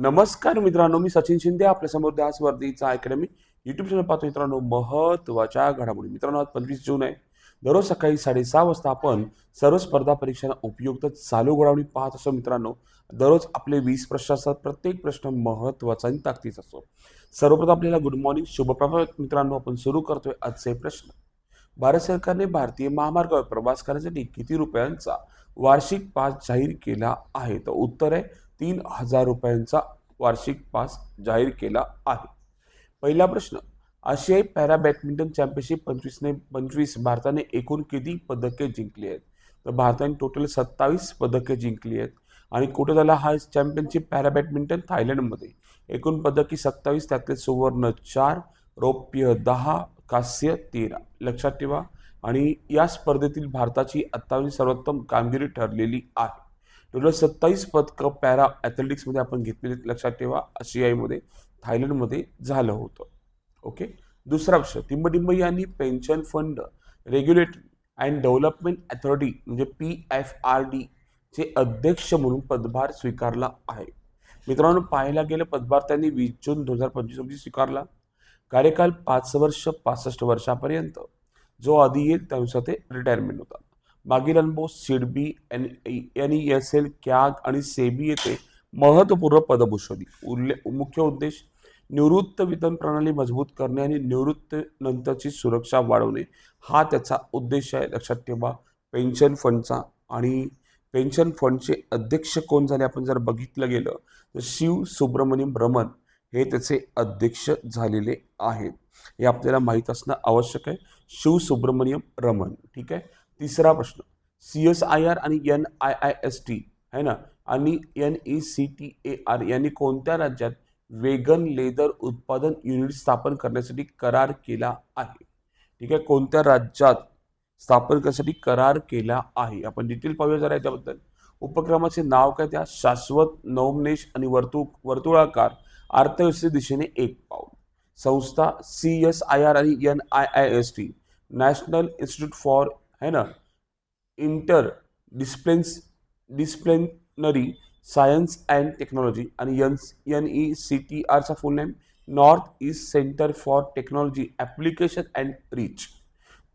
नमस्कार मित्रांनो मी सचिन शिंदे आपल्यासमोर दास वर्दीचा अकॅडमी युट्यूब चॅनल पाहतो मित्रांनो महत्त्वाच्या घडामोडी. मित्रांनो आज पंचवीस जून आहे. दररोज सकाळी साडेसहा वाजता आपण सर्व स्पर्धा परीक्षांना उपयुक्त चालू घडामोडी पाहत असतो मित्रांनो. दररोज आपले वीस प्रश्न असतात प्रत्येक प्रश्न महत्त्वाचा आणि ताकदीचा असतो. सर्वप्रथम आपल्याला गुड मॉर्निंग शुभप्रभात मित्रांनो आपण सुरू करतोय आजचे प्रश्न. भारत सरकारने भारतीय महामार्गावर प्रवास करण्यासाठी किती रुपयांचा वार्षिक पास जाहीर केला आहे? तर उत्तर आहे तीन हजार रुपयांचा वार्षिक पास जाहीर केला आहे. पहिला प्रश्न आशियाई पॅरा बॅडमिंटन चॅम्पियनशिप पंचवीसने पंचवीस भारताने एकूण किती पदके जिंकली आहेत? तर भारताने टोटल सत्तावीस पदके जिंकली आहेत आणि कुठे झाला हा चॅम्पियनशिप पॅरा बॅडमिंटन? थायलंडमध्ये. एकूण पदकी सत्तावीस त्यातले सुवर्ण चार रौप्य दहा कांस्य तेरा. लक्षात ठेवा. आणि या स्पर्धेतील भारताची आत्तापर्यंत सर्वोत्तम कामगिरी ठरलेली आहे. टोटल सत्तावीस पदकं पॅरा ॲथलेटिक्समध्ये आपण घेतलेली लक्षात ठेवा आशियाईमध्ये थायलंडमध्ये झालं होतं. ओके? दुसरा प्रश्न टिंबटिंब यांनी pension fund regulatory and development authority म्हणजे पी एफ आर डी चे अध्यक्ष म्हणून पदभार स्वीकारला आहे. मित्रांनो पाहायला गेलं पदभार त्यांनी वीस जून दोन हजार पंचवीस रोजी स्वीकारला. कार्यकाल पाच वर्ष पासष्ट वर्षापर्यंत. जो आधी येईल त्यानुसार ते रिटायरमेंट होता मागील अनुभव SIDBI N N E S L CAG आणि सेबी येथे महत्त्वपूर्ण पदभूषवली उल्ले मुख्य उद्देश निवृत्त वेतन प्रणाली मजबूत करणे आणि निवृत्त नंतरची सुरक्षा वाढवणे. हा त्याचा उद्देश आहे. लक्षात ठेवा पेन्शन फंडचा आणि पेन्शन फंडचे अध्यक्ष कोण झाले? आपण जर बघितलं गेलं तर शिव सुब्रमण्यम रमन हे त्याचे अध्यक्ष झालेले आहेत. हे आपल्याला माहीत असणं आवश्यक आहे. शिव सुब्रमण्यम रमन ठीक आहे? तिसरा प्रश्न. सी एस आय आर आणि N I I S T आहे ना? आणि N E C T A R यांनी कोणत्या राज्यात वेगन लेदर उत्पादन युनिट स्थापन करण्यासाठी करार केला आहे? ठीक आहे कोणत्या राज्यात स्थापन करण्यासाठी करार केला आहे? आपण डिटेल पाहूया जरा याच्याबद्दल. उपक्रमाचे नाव काय त्या? शाश्वत नवमनेश आणि वर्तु वर्तुळाकार. अर्थव्यवस्थे दिशेने एक पाऊल. संस्था सी एस आय आर आणि N I I S T national institute for है ना? Inter disciplines disciplinary science and technology आणि N N E C T आरचा full name north east centre for technology application and reach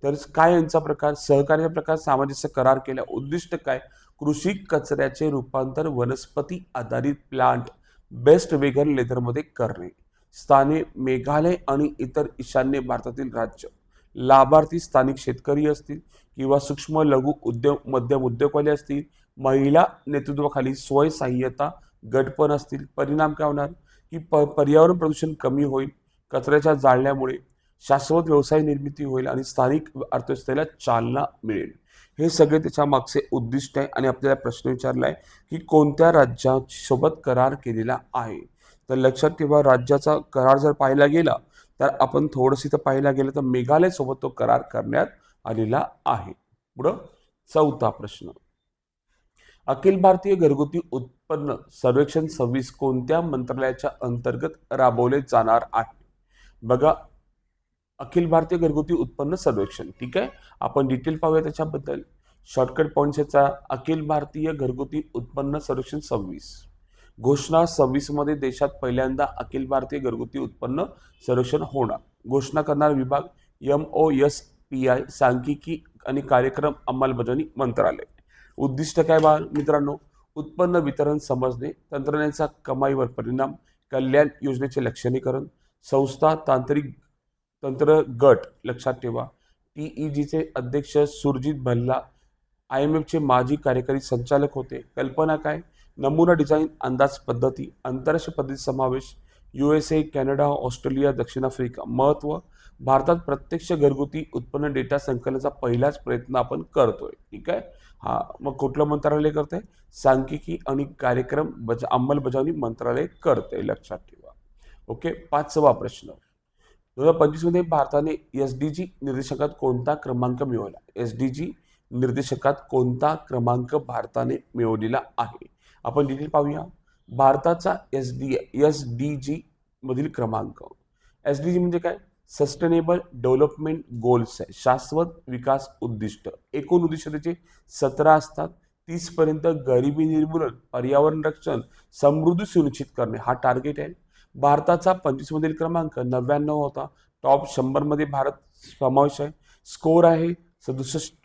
तर काय यांचा प्रकार? सहकार्य प्रकार सामंजस्य करार केला उद्दिष्ट काय? कृषी कचऱ्याचे रूपांतर वनस्पती आधारित प्लांट बेस्ट वेगन लेदरमध्ये करणे. स्थाने मेघालय आणि इतर ईशान्य भारतातील राज्य. लाभार्थी स्थानिक शेतकरी असतील किंवा सूक्ष्म लघु उद्योग मध्यम उद्योगवाले असतील महिला नेतृत्वाखाली स्वयंसहाय्यता गटपण असतील परिणाम काय होणार? की प पर्यावरण प्रदूषण कमी होईल कचऱ्याच्या जाळण्यामुळे शाश्वत व्यवसाय निर्मिती होईल आणि स्थानिक अर्थव्यवस्थेला चालना मिळेल. हे सगळे त्याच्या मागचे उद्दिष्ट आहे आणि आपल्याला प्रश्न विचारला आहे की कोणत्या राज्यासोबत करार केलेला आहे? तर लक्षात ठेवा राज्याचा करार जर पाहायला गेला तर आपण थोडंसं इथं पाहायला गेलं तर मेघालयसोबत तो करार करण्यात आलेला आहे. पुढं चौथा प्रश्न. अखिल भारतीय घरगुती उत्पन्न सर्वेक्षण सव्वीस कोणत्या मंत्रालयाच्या अंतर्गत राबवले जाणार आहे? बघा अखिल भारतीय घरगुती उत्पन्न सर्वेक्षण ठीक आहे? आपण डिटेल पाहूया त्याच्याबद्दल. शॉर्टकट पॉईंट्स याचा अखिल भारतीय घरगुती उत्पन्न सर्वेक्षण सव्वीस. घोषणा सव्वीसमध्ये देशात पहिल्यांदा अखिल भारतीय घरगुती उत्पन्न संरक्षण होणार. घोषणा करणारा विभाग M O S P I सांख्यिकी आणि कार्यक्रम अंमलबजावणी मंत्रालय. उद्दिष्ट काय बा मित्रांनो? उत्पन्न वितरण समजणे तंत्रज्ञानाचा कमाईवर परिणाम कल्याण योजनेचे लक्षणीकरण संस्था तांत्रिक तंत्र गट लक्षात ठेवा. टी ई जीचे अध्यक्ष सुरजित भल्ला आय एम एफचे माजी कार्यकारी संचालक होते. कल्पना काय? नमुना डिझाईन अंदाज पद्धती आंतरराष्ट्रीय पद्धती समावेश U S A Canada Australia दक्षिण आफ्रिका महत्त्व भारतात प्रत्यक्ष घरगुती उत्पन्न डेटा संकलनाचा पहिलाच प्रयत्न आपण करतोय. ठीक आहे? हा मग कुठलं मंत्रालय करतंय? सांख्यिकी आणि कार्यक्रम बजा अंमलबजावणी मंत्रालय करतंय. लक्षात ठेवा. ओके? पाचवा प्रश्न. दोन हजार पंचवीसमध्ये भारताने एस डी जी निर्देशकात कोणता क्रमांक मिळवला? एस डी जी निर्देशकात कोणता क्रमांक भारताने मिळवलेला आहे? आपण डिटेल पाहूया. भारताचा S D S D G मधील क्रमांक. एस डी जी म्हणजे काय? सस्टेनेबल डेव्हलपमेंट गोल्स आहे. शाश्वत विकास उद्दिष्ट. एकूण उद्दिष्ट त्याचे सतरा असतात. तीसपर्यंत गरिबी निर्मूलन पर्यावरण रक्षण समृद्धी सुनिश्चित करणे हा टार्गेट आहे. भारताचा पंचवीसमधील क्रमांक नव्याण्णव होता. टॉप शंभरमध्ये भारत समावेश आहे. स्कोर आहे सदुसष्ट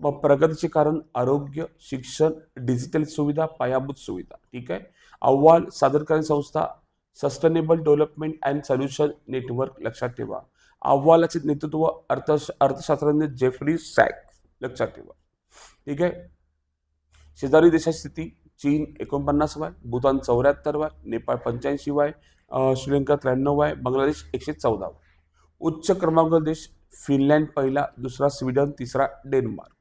मग प्रगतीचे कारण आरोग्य शिक्षण डिजिटल सुविधा पायाभूत सुविधा. ठीक आहे? अहवाल सादरकारी संस्था sustainable development and solution network लक्षात ठेवा. अहवालाचे नेतृत्व अर्थ अर्थशास्त्रज्ञ जेफ्री सॅक लक्षात ठेवा. ठीक आहे? शेजारी देशाची स्थिती चीन एकोणपन्नास वाय भूतान चौऱ्याहत्तर वाय नेपाळ पंच्याऐंशी वाय श्रीलंका त्र्याण्णव आहे बांगलादेश एकशे चौदा उच्च क्रमांक देश फिनलँड पहिला दुसरा स्वीडन तिसरा डेन्मार्क.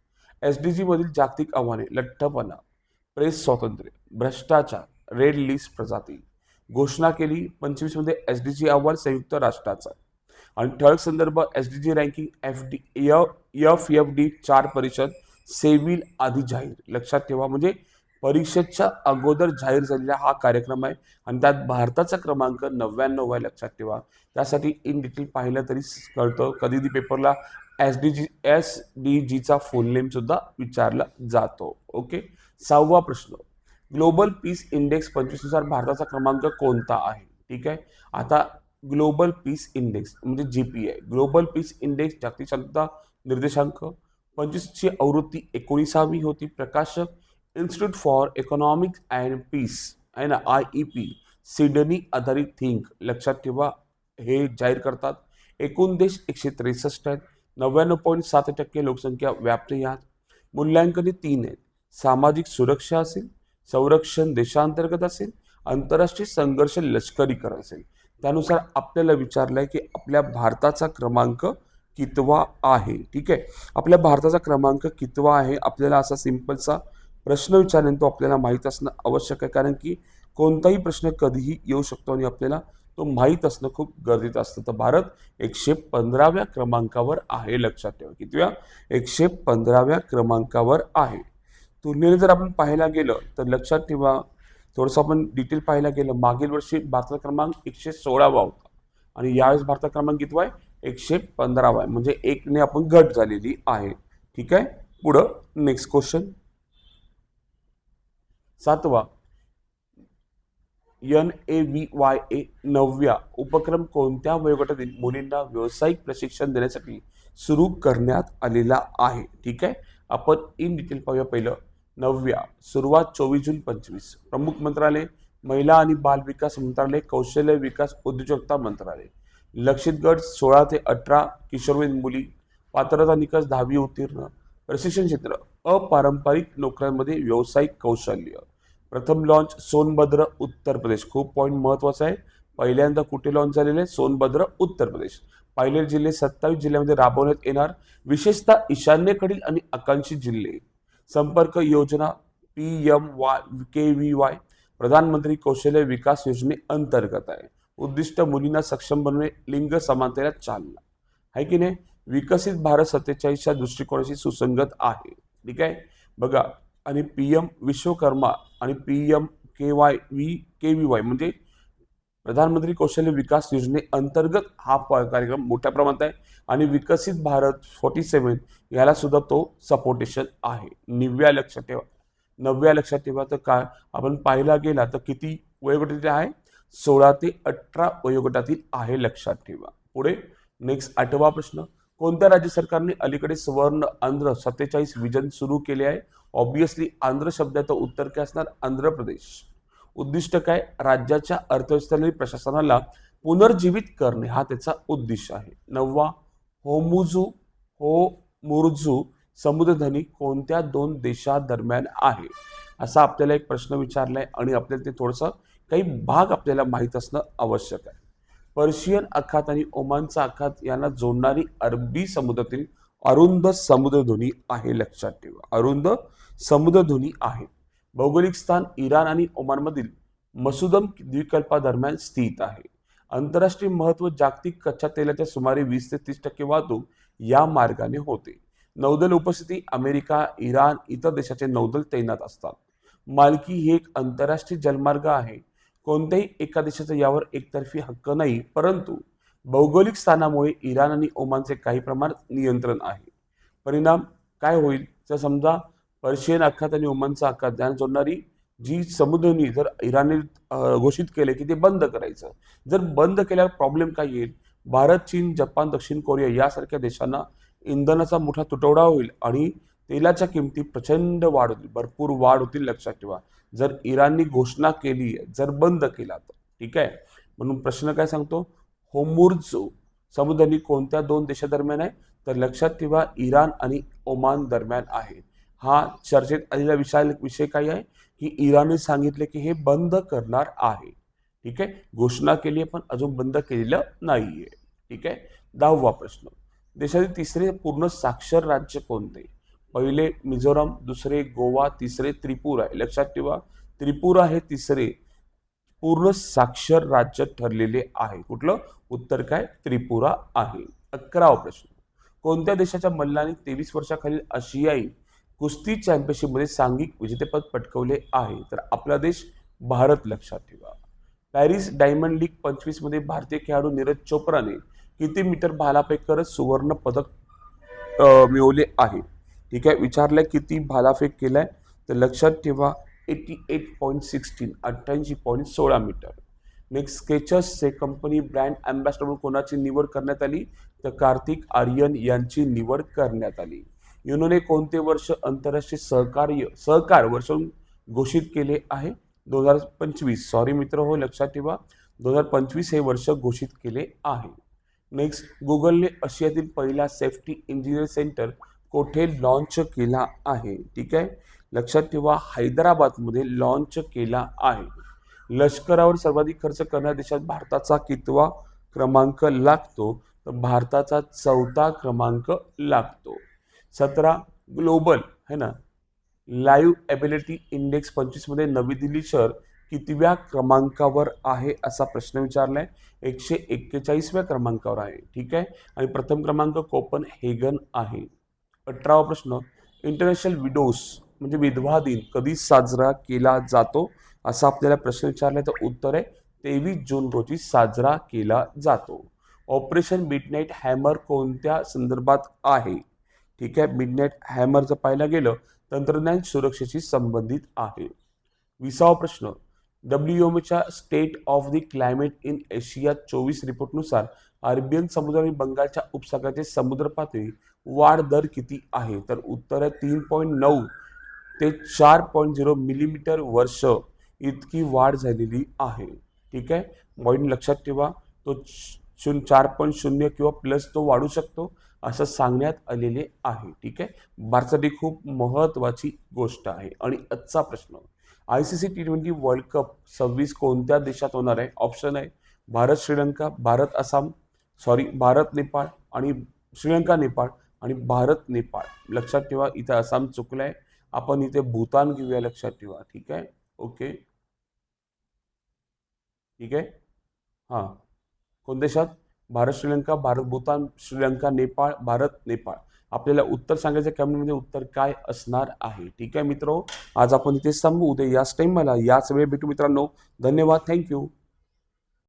एस डी जीमधील जागतिक आव्हाने लठ्ठपणा प्रेस स्वातंत्र्य भ्रष्टाचार रेड लिस्ट प्रजाती. घोषणा केली पंचवीसमध्ये एस डी जी अहवाल संयुक्त राष्ट्राचा. आणि ठळक संदर्भ S D G ranking F D F F D चार परिषद सेविल आधी जाहीर. लक्षात ठेवा म्हणजे परीक्षेच्या अगोदर जाहीर झालेला हा कार्यक्रम आहे आणि त्यात भारताचा क्रमांक नव्याण्णव आहे लक्षात ठेवा. त्यासाठी इन डिटेल पाहिलं तरी कळतं. कधी कधी पेपरला S D G S D जीचा फुल नेम सुद्धा विचारला जातो. ओके सहावा प्रश्न. ग्लोबल पीस इंडेक्स पंचवीसनुसार भारताचा क्रमांक कोणता आहे? ठीक आहे? आता ग्लोबल पीस इंडेक्स म्हणजे G P I global peace index जागतिक शांतता निर्देशांक. पंचवीसची आवृत्ती एकोणीसावी होती. प्रकाशक institute for economics and peace आहे ना? आय ई पी सिडनी आधारित थिंक लक्षात ठेवा. हे जाहीर करतात. एकूण देश एकशे त्रेसष्ट आहेत. नव्याण्णव पॉईंट सात टक्के लोकसंख्या व्याप्त यात. मूल्यांकने तीन आहेत. सामाजिक सुरक्षा असेल संरक्षण देशांतर्गत असेल आंतरराष्ट्रीय संघर्ष लष्करीकरण असेल. त्यानुसार आपल्याला विचारलं आहे की आपल्या भारताचा क्रमांक कितवा आहे? ठीक आहे? आपल्या भारताचा क्रमांक कितवा आहे? आपल्याला असा सिंपलचा प्रश्न विचारेन तो आपल्याला माहीत असणं आवश्यक आहे. कारण की कोणताही प्रश्न कधीही येऊ शकतो आणि आपल्याला तो माहीत असणं खूप गरजेचं असतं. तर भारत एकशे पंधराव्या क्रमांकावर आहे लक्षात ठेवा. कितव्या? एकशे पंधराव्या क्रमांकावर आहे. तुलनेने जर आपण पाहायला गेलं तर लक्षात ठेवा थोडंसं आपण डिटेल पाहायला गेलं मागील वर्षी भारताचा क्रमांक एकशे सोळावा होता. आणि यावेळेस भारताचा क्रमांक कितवा आहे? एकशे पंधरावा आहे. म्हणजे एकने आपण घट झालेली आहे. ठीक आहे? पुढं नेक्स्ट क्वेश्चन सातवा N A V Y A नवव्या उपक्रम कोणत्या वयोगटातील मुलींना व्यावसायिक प्रशिक्षण देण्यासाठी सुरू करण्यात आलेला आहे? ठीक आहे. आपण इन डिटेल पाहूया पहिलं. नवव्या सुरुवात चोवीस जून पंचवीस. प्रमुख मंत्रालय महिला आणि बाल विकास मंत्रालय कौशल्य विकास उद्योजकता मंत्रालय. लक्षित गट सोळा ते अठरा किशोरवयीन मुली पात्रता निकष दहावी उत्तीर्ण. प्रशिक्षण क्षेत्र अपारंपरिक नोकऱ्यांमध्ये व्यावसायिक कौशल्य. प्रथम लॉन्च सोनभद्र उत्तर प्रदेश. खूप पॉईंट महत्त्वाचा आहे. पहिल्यांदा कुठे लॉन्च झालेले आहे? सोनभद्र उत्तर प्रदेश. पाहिले जिल्हे सत्तावीस जिल्ह्यामध्ये राबवण्यात येणार. विशेषतः ईशान्येकडील आणि आकांक्षित जिल्हे. संपर्क योजना P M K V Y Y प्रधानमंत्री कौशल्य विकास योजने अंतर्गत आहे. उद्दिष्ट मुलींना सक्षम बनवणे लिंग समानतेला चालना. आहे की नाही? विकसित भारत सत्तेचाळीसच्या दृष्टिकोनाशी सुसंगत आहे. ठीक आहे? बघा आणि पी एम विश्वकर्मा आणि P M K Y V K V Y म्हणजे प्रधानमंत्री कौशल्य विकास योजने अंतर्गत हा प- कार्यक्रम मोठ्या प्रमाणात आहे आणि विकसित भारत फोर्टी सेवन याला सुद्धा तो सपोर्टेशन आहे. निव्या लक्षात ठेवा. नवव्या लक्षात ठेवा. तर काय? आपण पाहायला गेला तर किती वयोगटातील आहे? सोळा ते अठरा वयोगटातील आहे लक्षात ठेवा. पुढे नेक्स्ट आठवा प्रश्न. कोणत्या राज्य सरकारने अलीकडे सुवर्ण आंध्र सत्तेचाळीस विजन सुरू केले आहे? ऑब्विसली आंध्र शब्दाचं उत्तर काय असणार? आंध्र प्रदेश. उद्दिष्ट काय? राज्याच्या अर्थव्यवस्थेने प्रशासनाला पुनर्जीवित करणे. हा त्याचा उद्दिष्ट आहे. नववा होमुजू हो, हो मुरुजू समुद्रधनी कोणत्या दोन देशादरम्यान आहे? असा आपल्याला एक प्रश्न विचारला आहे आणि आपल्याला ते थोडंसं काही भाग आपल्याला माहीत असणं आवश्यक आहे. पर्शियन आखात आणि ओमानचा आखात यांना जोडणारी अरबी समुद्रातील अरुंद समुद्रधुनी आहे. लक्षात ठेवा. अरुंद समुद्रधुनी आहे. भौगोलिक स्थान इराण आणि ओमानमधील मसुदम द्विकल्पादरम्यान स्थित आहे. आंतरराष्ट्रीय महत्त्व जागतिक कच्च्या तेलाच्या सुमारे वीस ते तीस टक्के वाहतूक या मार्गाने होते. नौदल उपस्थिती अमेरिका इराण इतर देशाचे नौदल तैनात असतात. मालकी ही एक आंतरराष्ट्रीय जलमार्ग आहे. कोणत्याही एका देशाचा यावर एकतर्फी हक्क नाही परंतु भौगोलिक स्थानामुळे इराण आणि ओमानचे काही प्रमाणात नियंत्रण आहे. परिणाम काय होईल? जर समजा पर्शियन आखात आणि ओमानचा आखात ज्ञान जोडणारी जी समुद्रनी जर इराणने घोषित केले की ते बंद करायचं. जर बंद केल्यावर प्रॉब्लेम काय येईल? भारत चीन जपान दक्षिण कोरिया यासारख्या देशांना इंधनाचा मोठा तुटवडा होईल आणि तेलाच्या किमती प्रचंड वाढ होतील भरपूर वाढ होतील लक्षात ठेवा. जर इराणनी घोषणा केली जर बंद केला तर. ठीक आहे? म्हणून प्रश्न काय सांगतो? होमुर्ज समुद्रनी कोणत्या दोन देशादरम्यान आहे? तर लक्षात ठेवा इराण आणि ओमान दरम्यान आहे. हा चर्चेत आलेला विषय विषय काय आहे? की इराणने सांगितले की हे बंद करणार आहे. ठीक आहे? घोषणा केली आहे पण अजून बंद केलेलं नाहीये. ठीक आहे? दहावा प्रश्न. देशातील तिसरे पूर्ण साक्षर राज्य कोणते? पहिले मिझोराम दुसरे गोवा तिसरे त्रिपुरा. आहे लक्षात ठेवा त्रिपुरा हे तिसरे पूर्ण साक्षर राज्य ठरलेले आहे. कुठलं? उत्तर काय? त्रिपुरा आहे. अकरावा प्रश्न. कोणत्या देशाच्या मल्लाने तेवीस वर्षाखालील आशियाई कुस्ती चॅम्पियनशिपमध्ये सांघिक विजेतेपद पटकवले आहे? तर आपला देश भारत लक्षात ठेवा. पॅरिस डायमंड लीग पंचवीसमध्ये भारतीय खेळाडू नीरज चोप्राने किती मीटर भालाफेक करत सुवर्ण पदक मिळवले आहे? ठीक आहे? विचारलं किती भालाफेक केलाय? तर लक्षात ठेवा एटी एट पॉईंट सिक्स्टीन अठ्ठ्याऐंशी पॉईंट सोळा मीटर. नेक्स्ट स्केचर्सचे कंपनी ब्रँड अँबॅसडर म्हणून कोणाची निवड करण्यात आली? तर कार्तिक आर्यन यांची निवड करण्यात आली. युनोने कोणते वर्ष आंतरराष्ट्रीय सहकार्य सहकार वर्ष घोषित केले आहे? दोन हजार पंचवीस. सॉरी मित्र हो लक्षात ठेवा. दोन हजार पंचवीस हे वर्ष घोषित केले आहे. नेक्स्ट गुगलने आशियातील पहिला सेफ्टी इंजिनिअर सेंटर कोठे लॉन्च केला आहे? ठीक आहे? लक्षात ठेवा हैदराबादमध्ये लॉन्च केला आहे. लष्करावर सर्वाधिक खर्च करणाऱ्या देशात भारताचा कितवा क्रमांक लागतो? तर भारताचा चौथा क्रमांक लागतो. सतरा ग्लोबल है ना? लाईव्ह एबिलिटी इंडेक्स पंचवीसमध्ये नवी दिल्ली शहर कितव्या क्रमांकावर आहे असा प्रश्न विचारला आहे एकशे एक्केचाळीसव्या क्रमांकावर आहे. ठीक आहे? आणि प्रथम क्रमांक कोपन हेगन आहे. अठरावा प्रश्न इंटरनॅशनल विडोस म्हणजे विधवा दिन कधी साजरा केला जातो? असा आपल्याला प्रश्न विचारला तर उत्तर आहे तेवीस जून रोजी साजरा केला जातो. ऑपरेशन मिडनाईट हॅमर कोणत्या संदर्भात आहे? ठीक आहे मिडनाईट हॅमर जर पाहायला गेलं तंत्रज्ञान सुरक्षेशी संबंधित आहे. विसावा प्रश्न W डब्ल्यूएमओच्या state of the climate in Asia चोवीस रिपोर्टनुसार अरेबियन समुद्र आणि बंगालच्या उपसागराचे समुद्र पातळी वाढ दर किती आहे? तर उत्तर आहे तीन पॉईंट नऊ ते चार पॉईंट झिरो मिलीमीटर वर्ष इतकी वाढ झालेली आहे. ठीक आहे? पॉईंट लक्षात ठेवा. तो शून्य चार पॉईंट शून्य किंवा प्लस तो वाढू शकतो असं सांगण्यात आलेले आहे. ठीक आहे? भारतासाठी खूप महत्त्वाची गोष्ट आहे. आणि आजचा प्रश्न I C C T twenty world cup सव्वीस कोणत्या देशात होणार आहे? ऑप्शन आहे भारत श्रीलंका भारत आसाम सॉरी भारत नेपाळ आणि श्रीलंका नेपाळ आणि भारत नेपाळ. लक्षात ठेवा इथे आसाम चुकलं आहे आपण इथे भूतान घेऊया लक्षात ठेवा. ठीक आहे? ओके. ठीक आहे? हां. कोण देशात? भारत श्रीलंका भारत भूतान श्रीलंका नेपाळ भारत नेपाळ. आपल्याला उत्तर सांगायचं कमेंटमध्ये उत्तर काय असणार आहे? ठीक आहे मित्र? आज आपण इथे थांबू उद्या याच टाईम मला याच वेळ भेटू मित्रांनो. धन्यवाद. थँक्यू